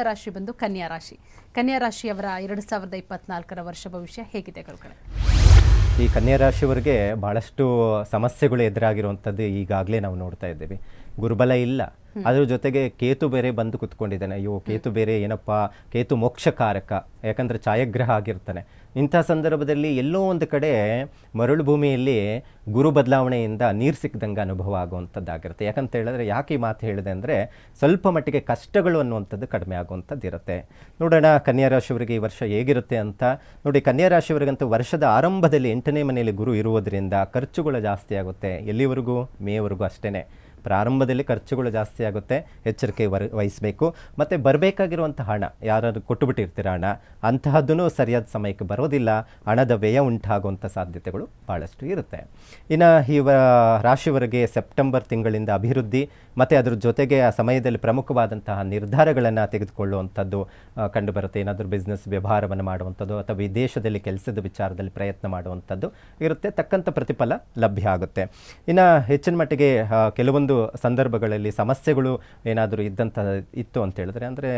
ಮುಂದಿನ ರಾಶಿ ಬಂದು ಕನ್ಯಾ ರಾಶಿ. ಕನ್ಯಾ ರಾಶಿಯವರ ಎರಡು ಸಾವಿರದ ಇಪ್ಪತ್ನಾಲ್ಕರ ವರ್ಷ ಭವಿಷ್ಯ ಹೇಗಿದೆ ಗುರುಗಳೇ? ಈ ಕನ್ಯಾ ರಾಶಿಯವರಿಗೆ ಬಹಳಷ್ಟು ಸಮಸ್ಯೆಗಳು ಎದುರಾಗಿರುವಂಥದ್ದು ಈಗಾಗಲೇ ನಾವು ನೋಡ್ತಾ ಇದ್ದೇವೆ. ಗುರುಬಲ ಇಲ್ಲ. ಅದ್ರ ಜೊತೆಗೆ ಕೇತು ಬೇರೆ ಬಂದು ಕುತ್ಕೊಂಡಿದ್ದಾನೆ. ಅಯ್ಯೋ ಕೇತು ಬೇರೆ ಏನಪ್ಪ? ಕೇತು ಮೋಕ್ಷಕಾರಕ. ಯಾಕಂದ್ರೆ ಛಾಯಾಗ್ರಹ ಆಗಿರ್ತಾನೆ. ಇಂಥ ಸಂದರ್ಭದಲ್ಲಿ ಎಲ್ಲೋ ಒಂದು ಕಡೆ ಮರಳು ಭೂಮಿಯಲ್ಲಿ ಗುರು ಬದಲಾವಣೆಯಿಂದ ನೀರು ಸಿಕ್ಕದಂಗೆ ಅನುಭವ ಆಗುವಂಥದ್ದಾಗಿರುತ್ತೆ. ಯಾಕಂತ ಹೇಳಿದ್ರೆ ಯಾಕೆ ಈ ಮಾತು ಹೇಳಿದೆ ಅಂದರೆ ಸ್ವಲ್ಪ ಮಟ್ಟಿಗೆ ಕಷ್ಟಗಳು ಅನ್ನುವಂಥದ್ದು ಕಡಿಮೆ ಆಗುವಂಥದ್ದು ಇರುತ್ತೆ ನೋಡೋಣ ಕನ್ಯಾ ರಾಶಿಯವರಿಗೆ ಈ ವರ್ಷ ಹೇಗಿರುತ್ತೆ ಅಂತ. ನೋಡಿ ಕನ್ಯಾ ರಾಶಿಯವರಿಗಂತೂ ವರ್ಷದ ಆರಂಭದಲ್ಲಿ ಎಂಟನೇ ಮನೆಯಲ್ಲಿ ಗುರು ಇರುವುದರಿಂದ ಖರ್ಚುಗಳು ಜಾಸ್ತಿ ಆಗುತ್ತೆ. ಎಲ್ಲಿವರೆಗೂ? ಮೇವರೆಗೂ ಅಷ್ಟೇ ಪ್ರಾರಂಭದಲ್ಲಿ ಖರ್ಚುಗಳು ಜಾಸ್ತಿ ಆಗುತ್ತೆ ಎಚ್ಚರಿಕೆ ವರ್ ವಹಿಸಬೇಕು. ಮತ್ತು ಬರಬೇಕಾಗಿರುವಂಥ ಹಣ ಯಾರಾದ್ರು ಕೊಟ್ಟುಬಿಟ್ಟಿರ್ತೀರ ಹಣ ಅಂತಹದ್ದೂ ಸರಿಯಾದ ಸಮಯಕ್ಕೆ ಬರೋದಿಲ್ಲ. ಹಣದ ವ್ಯಯ ಉಂಟಾಗುವಂಥ ಸಾಧ್ಯತೆಗಳು ಭಾಳಷ್ಟು ಇರುತ್ತೆ. ಇನ್ನು ಈ ರಾಶಿವರೆಗೆ ಸೆಪ್ಟೆಂಬರ್ ತಿಂಗಳಿಂದ ಅಭಿವೃದ್ಧಿ ಮತ್ತು ಅದ್ರ ಜೊತೆಗೆ ಆ ಸಮಯದಲ್ಲಿ ಪ್ರಮುಖವಾದಂತಹ ನಿರ್ಧಾರಗಳನ್ನು ತೆಗೆದುಕೊಳ್ಳುವಂಥದ್ದು ಕಂಡುಬರುತ್ತೆ. ಏನಾದರೂ ಬಿಸ್ನೆಸ್ ವ್ಯವಹಾರವನ್ನು ಮಾಡುವಂಥದ್ದು ಅಥವಾ ವಿದೇಶದಲ್ಲಿ ಕೆಲಸದ ವಿಚಾರದಲ್ಲಿ ಪ್ರಯತ್ನ ಮಾಡುವಂಥದ್ದು ಇರುತ್ತೆ. ತಕ್ಕಂಥ ಪ್ರತಿಫಲ ಲಭ್ಯ ಆಗುತ್ತೆ. ಇನ್ನು ಹೆಚ್ಚಿನ ಮಟ್ಟಿಗೆ ಆ, ಕೆಲವೊಂದು ಸಂದರ್ಭಗಳಲ್ಲಿ ಸಮಸ್ಯೆಗಳು ಏನಾದರೂ ಇದ್ದಂಥ ಇತ್ತು ಅಂತ ಹೇಳಿದ್ರೆ, ಅಂದರೆ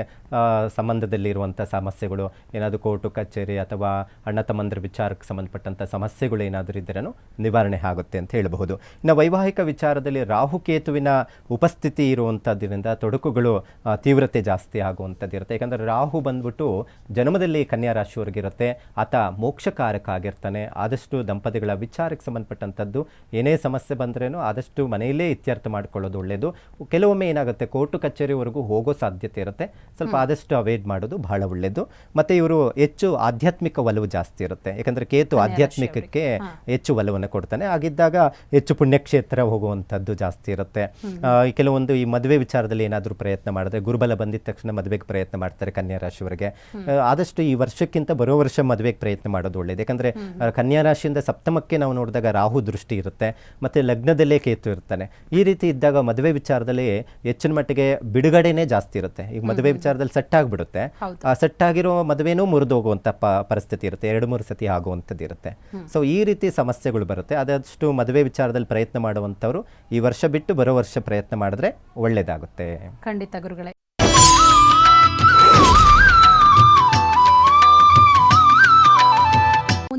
ಸಂಬಂಧದಲ್ಲಿರುವಂಥ ಸಮಸ್ಯೆಗಳು, ಏನಾದರೂ ಕೋರ್ಟು, ಕಚೇರಿ ಅಥವಾ ಅಣ್ಣ ತಮ್ಮಂದ್ರ ವಿಚಾರಕ್ಕೆ ಸಂಬಂಧಪಟ್ಟಂಥ ಸಮಸ್ಯೆಗಳು ಏನಾದರೂ ಇದ್ದರೂ ನಿವಾರಣೆ ಆಗುತ್ತೆ ಅಂತ ಹೇಳಬಹುದು. ಇನ್ನು ವೈವಾಹಿಕ ವಿಚಾರದಲ್ಲಿ ರಾಹುಕೇತುವಿನ ಉಪಸ್ಥಿತಿ ಇರುವಂಥದ್ದರಿಂದ ತೊಡಕುಗಳು ತೀವ್ರತೆ ಜಾಸ್ತಿ ಆಗುವಂಥದ್ದು ಇರುತ್ತೆ. ಯಾಕಂದರೆ ರಾಹು ಬಂದ್ಬಿಟ್ಟು ಜನ್ಮದಲ್ಲಿ ಕನ್ಯಾ ರಾಶಿಯವರಿಗಿರುತ್ತೆ ಆತ ಮೋಕ್ಷಕಾರಕ ಆಗಿರ್ತಾನೆ ಆದಷ್ಟು ದಂಪತಿಗಳ ವಿಚಾರಕ್ಕೆ ಸಂಬಂಧಪಟ್ಟಂಥದ್ದು ಏನೇ ಸಮಸ್ಯೆ ಬಂದ್ರೇನು ಆದಷ್ಟು ಮನೆಯಲ್ಲೇ ಇತ್ಯರ್ಥ ಮಾಡ್ಕೊಳ್ಳೋದು ಒಳ್ಳೆಯದು ಕೆಲವೊಮ್ಮೆ ಏನಾಗುತ್ತೆ ಕೋರ್ಟು ಕಚೇರಿವರೆಗೂ ಹೋಗೋ ಸಾಧ್ಯತೆ ಇರುತ್ತೆ. ಸ್ವಲ್ಪ ಆದಷ್ಟು ಅವಾಯ್ಡ್ ಮಾಡೋದು ಬಹಳ ಒಳ್ಳೆಯದು ಮತ್ತು ಇವರು ಹೆಚ್ಚು ಆಧ್ಯಾತ್ಮಿಕ ಒಲವು ಜಾಸ್ತಿ ಇರುತ್ತೆ. ಯಾಕಂದರೆ ಕೇತು ಆಧ್ಯಾತ್ಮಿಕಕ್ಕೆ ಹೆಚ್ಚು ಒಲವನ್ನು ಕೊಡ್ತಾನೆ. ಹಾಗಿದ್ದಾಗ ಹೆಚ್ಚು ಪುಣ್ಯಕ್ಷೇತ್ರ ಹೋಗುವಂಥದ್ದು ಜಾಸ್ತಿ ಇರುತ್ತೆ. ಕೆಲವೊಂದು ಈ ಮದುವೆ ವಿಚಾರದಲ್ಲಿ ಏನಾದರೂ ಪ್ರಯತ್ನ ಮಾಡಿದ್ರೆ ಗುರುಬಲ ಬಂದಿದ ತಕ್ಷಣ ಮದುವೆಗೆ ಪ್ರಯತ್ನ ಮಾಡ್ತಾರೆ ಕನ್ಯಾ ರಾಶಿವರಿಗೆ ಆದಷ್ಟು ಈ ವರ್ಷಕ್ಕಿಂತ ಬರೋ ವರ್ಷ ಮದುವೆಗೆ ಪ್ರಯತ್ನ ಮಾಡೋದು ಒಳ್ಳೆಯದು ಯಾಕಂದರೆ ಕನ್ಯಾ ರಾಶಿಯಿಂದ ಸಪ್ತಮಕ್ಕೆ ನಾವು ನೋಡಿದಾಗ ರಾಹು ದೃಷ್ಟಿ ಇರುತ್ತೆ. ಮತ್ತು ಲಗ್ನದಲ್ಲೇ ಕೇತು ಇರ್ತಾನೆ. ಈ ರೀತಿ ಇದ್ದಾಗ ಮದುವೆ ವಿಚಾರದಲ್ಲಿ ಹೆಚ್ಚಿನ ಮಟ್ಟಿಗೆ ಬಿಡುಗಡೆನೆ ಜಾಸ್ತಿ ಇರುತ್ತೆ. ಈಗ ಮದುವೆ ವಿಚಾರದಲ್ಲಿ ಸೆಟ್ ಆಗಿಬಿಡುತ್ತೆ. ಆ ಸೆಟ್ ಆಗಿರೋ ಮದುವೆನೂ ಮುರಿದು ಹೋಗುವಂಥ ಪ ಪರಿಸ್ಥಿತಿ ಇರುತ್ತೆ. ಎರಡು ಮೂರು ಸತಿ ಆಗುವಂಥದ್ದು ಇರುತ್ತೆ. ಸೊ ಈ ರೀತಿ ಸಮಸ್ಯೆಗಳು ಬರುತ್ತೆ. ಅದಷ್ಟು ಮದುವೆ ವಿಚಾರದಲ್ಲಿ ಪ್ರಯತ್ನ ಮಾಡುವಂಥವ್ರು ಈ ವರ್ಷ ಬಿಟ್ಟು ಬರೋ ವರ್ಷ ಪ್ರಯತ್ನ ಮಾಡಿದ್ರೆ ಒಳ್ಳೇದಾಗುತ್ತೆ. ಖಂಡಿತ ಗುರುಗಳೇ.